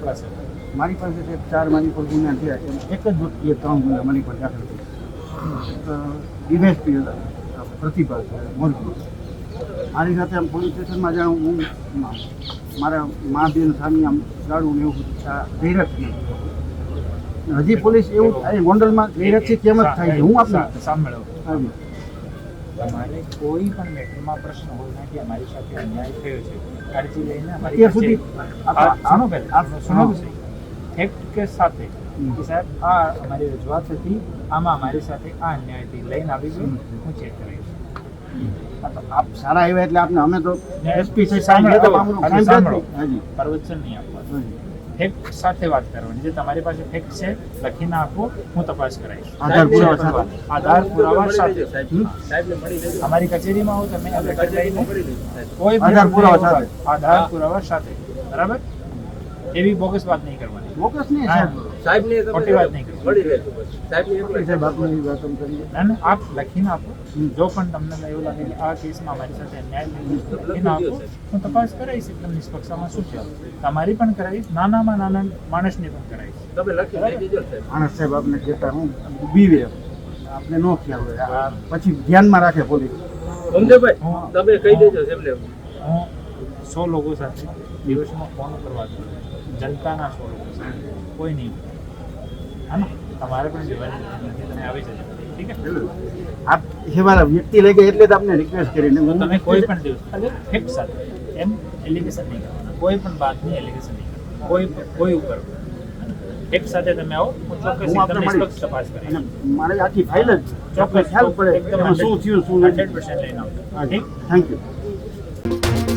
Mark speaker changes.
Speaker 1: પાસે
Speaker 2: મારી પાસે જે ચાર મારી પર ગુના થયા છે એક જ વ્યક્તિએ ત્રણ ગુના મારી પર દાખલ કર્યા દિનેશ હતા પ્રતિભા છે મોરબી મારી સાથે આમ પોલીસ સ્ટેશનમાં જાણું હું મારા મા બેન સામે આમ ગાડું ને એવું છે. હજી પોલીસ એવું અહીં ગોંડલમાં ગેરજ કેમ જ થાય છે. હું આપણે
Speaker 1: સા- તમારે કોઈ પણ મેટરમાં પ્રશ્ન હોય કે અમારી સાથે અન્યાય થયો છે. કાળજી લઈને અમારી
Speaker 2: સુધી
Speaker 1: કચેરી-
Speaker 2: આ-
Speaker 1: આ- સુનો પહેલા, સુનો ફેક્ટ કે સાથે? કે સાહેબ આ અમારી રજૂઆત હતી આમાં અમારી સાથે આ અન્યાયથી લઈને આવી ગયું. હું ચેક કરાવીશ
Speaker 2: આપ સારા આવ્યા એટલે આપને અમે તો એસપી સાહેબ સાંભળ્યા
Speaker 1: પ્રવચન નહીં આપવાનું.
Speaker 2: હાજી.
Speaker 1: ફેક્ટ સાથે વાત કરવાની જે તમારી પાસે ફેક્ટ છે લખીને આપો હું તપાસ કરાવીશ
Speaker 2: આધાર પુરાવા સાથે.
Speaker 1: આધાર પુરાવા સાથે
Speaker 2: હમ?
Speaker 1: અમારી કચેરીમાં આવો તમે લેટર લઈને કોઈ
Speaker 2: આધાર પુરાવા સાથે.
Speaker 1: આધાર પુરાવા સાથે બરાબર એવી બોગસ વાત નહીં કરવાની
Speaker 2: બોગસ નહીં
Speaker 1: હા.
Speaker 2: સાહેબ
Speaker 3: સાહેબને
Speaker 1: ખોટી વાત નહીં
Speaker 3: મળી.
Speaker 2: સાહેબ આપને કરીએ
Speaker 1: ના ના આપ લખીને આપો. જો પણ તમને એવું લાગે કે આ કેસમાં અમારી સાથે અન્યાય થયો લખીને આપો. હું તપાસ કરાવીશ એકદમ નિષ્પક્ષમાં શું છે. તમારી પણ કરાવીશ નાનામાં નાના માણસની પણ કરાવીશ.
Speaker 3: તમે લખી દેજો સાહેબ.
Speaker 2: માણસ સાહેબ આપને કહેતા હું બીવે આપને નો ખ્યાલ હોય. આ પછી ધ્યાનમાં રાખે પોલીસ.
Speaker 3: સમજોભાઈ
Speaker 1: ભાઈ?
Speaker 3: તમે કહી દેજો એમને
Speaker 1: હું સો લોકો સાથે દિવસમાં ફોન કરવા છું જનતાના સો લોકો સાથે કોઈ નહીં હા ને તમારે પણ જવાની જરૂર નથી તમે આવી જજો ઠીક છે
Speaker 2: આપ એવા વ્યક્તિ લઈ ગયા એટલે જ આપને રિક્વેસ્ટ કરીને
Speaker 1: તો
Speaker 2: હું
Speaker 1: તમે કોઈ પણ દિવસ ખાલી ફેક્ટ સાથે એમ એલિગેશન નહીં કરવાના કોઈ પણ બાતની એલિગેશન નહીં કરવાના કોઈ કોઈ ઉપર ફેક્ટ સાથે તમે આવો હું ચોક્કસ
Speaker 2: હું આપને
Speaker 1: એકદમ
Speaker 2: મળીશ.
Speaker 1: નિષ્પક્ષ તપાસ
Speaker 2: અને
Speaker 1: કરીશ
Speaker 2: મારે આખી ફાઇલ જ ચોક્કસ ખ્યાલ પડે
Speaker 1: એકદમ
Speaker 2: એમાં શું થયું શું
Speaker 1: હંડ્રેડ
Speaker 2: નથી
Speaker 1: પર્સન્ટ લઈને આવજો
Speaker 2: હા,
Speaker 1: ઠીક
Speaker 2: થેન્ક યુ